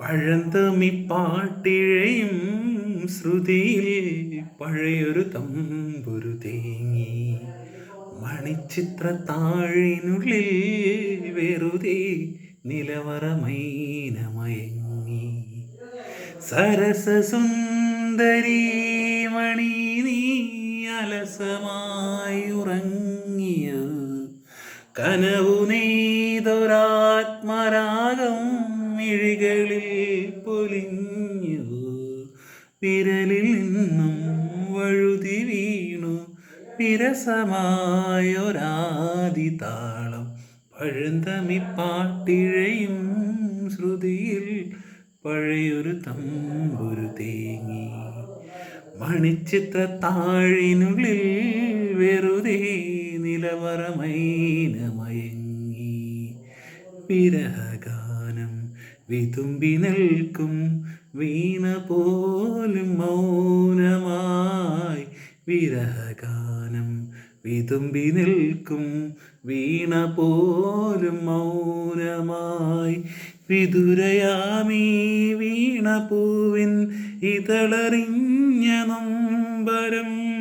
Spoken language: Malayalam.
പഴന്തമി പാട്ടിഴയും ശ്രുതിയിൽ പഴയൊരു തമ്പുരു തേങ്ങി മണിച്ചിത്ര താഴിനുള്ളിൽ വെറുതെ നിലവറമൈനമയങ്ങി. സരസസുന്ദരി മണി നീ അലസമായി ഉറങ്ങിയ കനവു നീതൊരാത്മരാഗം മിഴികളിൽ പൊലിഞ്ഞു. വിരലിൽ നിന്നും വഴുതി വീണു. വിരസമായൊരാദി താളം പഴന്തമി പാട്ടിഴയും ശ്രുതിയിൽ പഴയൊരു തമ്പുരു തേങ്ങി. മണിച്ചിത്ര താഴിനുള്ളിൽ വെറുതെ നിലവറമൈനമയങ്ങി വിരഹഗാനം വിതുമ്പി നിൽക്കും വീണ പോലും മൗനമായി. വിരഹഗാനം വിതുമ്പി നിൽക്കും വീണ പോലും മൗനമായി. വിതുരയാമീ വീണ പൂവിൻ ഇതളറിഞ്ഞ നൊമ്പരം